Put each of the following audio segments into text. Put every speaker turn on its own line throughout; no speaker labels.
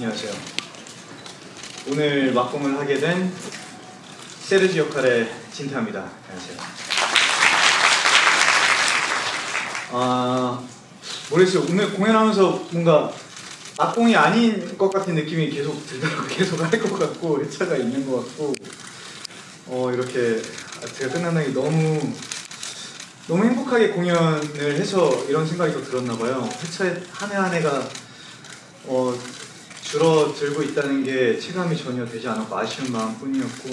안녕하세요. 오늘 막공을 하게 된 세르지 역할의 진태입니다. 안녕하세요. 아 모르겠어요. 오늘 공연하면서 뭔가 막공이 아닌 것 같은 느낌이 계속 들더라고요. 계속 할 것 같고 회차가 있는 것 같고 어 이렇게 제가 끝난다는 게 너무 너무 행복하게 공연을 해서 이런 생각이 더 들었나 봐요. 회차에 한해 한 해가 어, 줄어들고 있다는 게 체감이 전혀 되지 않았고 아쉬운 마음뿐이었고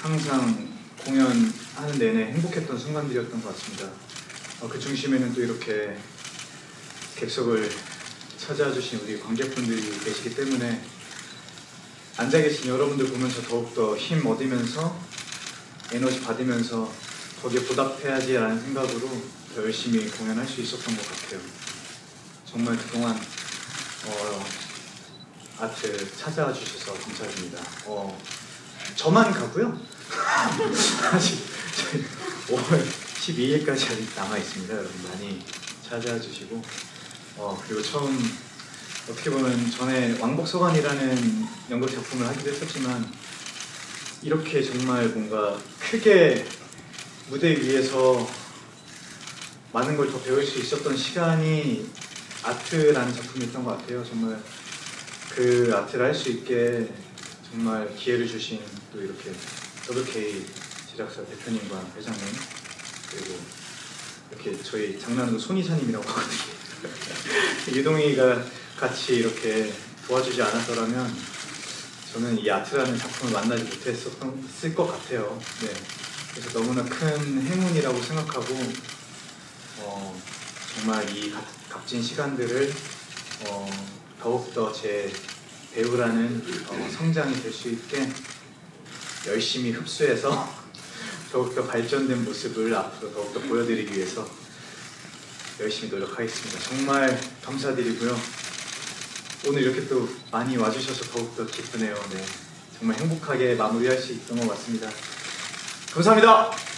항상 공연하는 내내 행복했던 순간들이었던 것 같습니다. 어, 그 중심에는 또 이렇게 객석을 찾아와 주신 우리 관객분들이 계시기 때문에 앉아 계신 여러분들 보면서 더욱더 힘 얻으면서 에너지 받으면서 거기에 보답해야지라는 생각으로 더 열심히 공연할 수 있었던 것 같아요. 정말 그동안 어, 아트 찾아와 주셔서 감사드립니다. 어, 저만 가고요. 아직 저희 5월 12일까지 아직 남아 있습니다. 여러분 많이 찾아와 주시고 어, 그리고 처음 어떻게 보면 전에 왕복서관이라는 연극 작품을 하기도 했었지만 이렇게 정말 뭔가 크게 무대 위에서 많은 걸 더 배울 수 있었던 시간이 아트라는 작품이었던 것 같아요. 정말 그 아트를 할 수 있게 정말 기회를 주신 또 이렇게 WK 제작사 대표님과 회장님 그리고 이렇게 저희 장난으로 손이사님이라고 하거든요. 유동이가 같이 이렇게 도와주지 않았더라면 저는 이 아트라는 작품을 만나지 못했을 것 같아요. 네. 그래서 너무나 큰 행운이라고 생각하고 어, 정말 이 값, 값진 시간들을 어, 더욱더 제 배우라는 어, 성장이 될 수 있게 열심히 흡수해서 더욱더 발전된 모습을 앞으로 더욱더 보여드리기 위해서 열심히 노력하겠습니다. 정말 감사드리고요. 오늘 이렇게 또 많이 와주셔서 더욱더 기쁘네요. 네. 정말 행복하게 마무리할 수 있던 것 같습니다. 감사합니다.